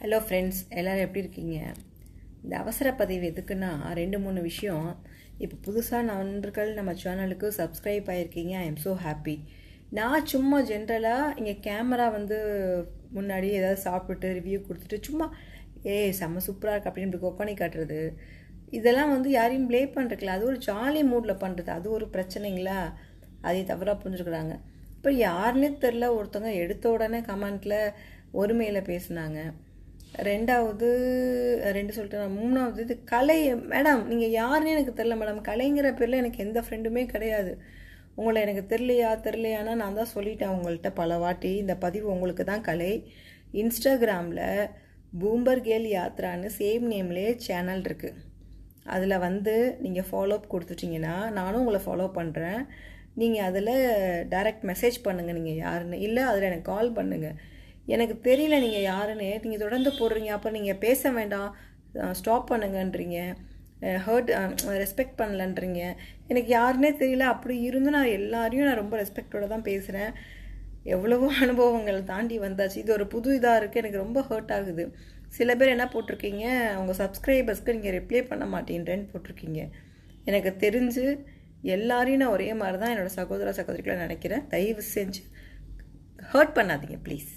Hello friends எல்லோரும் எப்படி இருக்கீங்க? இந்த அவசர பதிவு எதுக்குன்னா ரெண்டு மூணு விஷயம். இப்போ புதுசாக நண்பர்கள் நம்ம சேனலுக்கு சப்ஸ்கிரைப் ஆகிருக்கீங்க ஐ எம் ஸோ ஹாப்பி நான் சும்மா ஜென்ரலாக இங்கே கேமரா வந்து முன்னாடி ஏதாவது சாப்பிட்டுட்டு ரிவ்யூ கொடுத்துட்டு சும்மா ஏய் செம்ம சூப்பராக இருக்குது அப்படின்னு இப்படி கொக்கணி காட்டுறது. இதெல்லாம் வந்து யாரையும் ப்ளே பண்ணுறதுல அது ஒரு ஜாலி மூடில் பண்ணுறது அது ஒரு பிரச்சனைங்களா? அதை தவறாக புரிஞ்சுக்கிறாங்க. இப்போ யாருன்னே தெரில ஒருத்தவங்க எடுத்த உடனே கமெண்ட்டில் ஒருமையில் பேசுனாங்க. ரெண்டாவது ரெண்டு சொல்லிட்டு நான். மூணாவது இது கலை. மேடம் நீங்கள் யாருன்னு எனக்கு தெரில மேடம். கலைங்கிற பேரில் எனக்கு எந்த ஃப்ரெண்டுமே கிடையாது. உங்களை எனக்கு தெரிலையா தெரிலையானா நான் தான் சொல்லிட்டேன் உங்கள்கிட்ட பல வாட்டி. இந்த பதிவு உங்களுக்கு தான் கலை. இன்ஸ்டாகிராமில் பூம்பர் கேல் யாத்ரான்னு சேம் நேம்லேயே சேனல் இருக்குது அதில் வந்து நீங்கள் ஃபாலோ அப் கொடுத்துட்டிங்கன்னா நானும் உங்களை ஃபாலோ பண்ணுறேன் நீங்கள் அதில் டைரக்ட் மெசேஜ் பண்ணுங்கள் நீங்கள் யாருன்னு. இல்லை அதில் எனக்கு கால் பண்ணுங்கள் எனக்கு தெரியல நீங்கள் யாருன்னு. நீங்கள் தொடர்ந்து போடுறீங்க. அப்போ நீங்கள் பேச வேண்டாம். ஸ்டாப் பண்ணுங்கன்றீங்க. ஹர்ட் ரெஸ்பெக்ட் பண்ணலன்றீங்க. எனக்கு யாருன்னே தெரியல. அப்படி இருந்தும் நான் எல்லாரையும் நான் ரொம்ப ரெஸ்பெக்டோடு தான் பேசுகிறேன் எவ்வளவோ அனுபவங்கள் தாண்டி வந்தாச்சு. இது ஒரு புது இதாக இருக்குது எனக்கு ரொம்ப ஹர்ட் ஆகுது. சில பேர் என்ன போட்டிருக்கீங்க? அவங்க சப்ஸ்கிரைபர்ஸ்க்கு நீங்கள் ரிப்ளை பண்ண மாட்டேன்றேன்னு போட்டிருக்கீங்க. எனக்கு தெரிஞ்சு எல்லாரையும் நான் ஒரே மாதிரி தான் என்னோடய சகோதர சகோதரிகளை நினைக்கிறேன். தயவு செஞ்சு ஹர்ட் பண்ணாதீங்க ப்ளீஸ்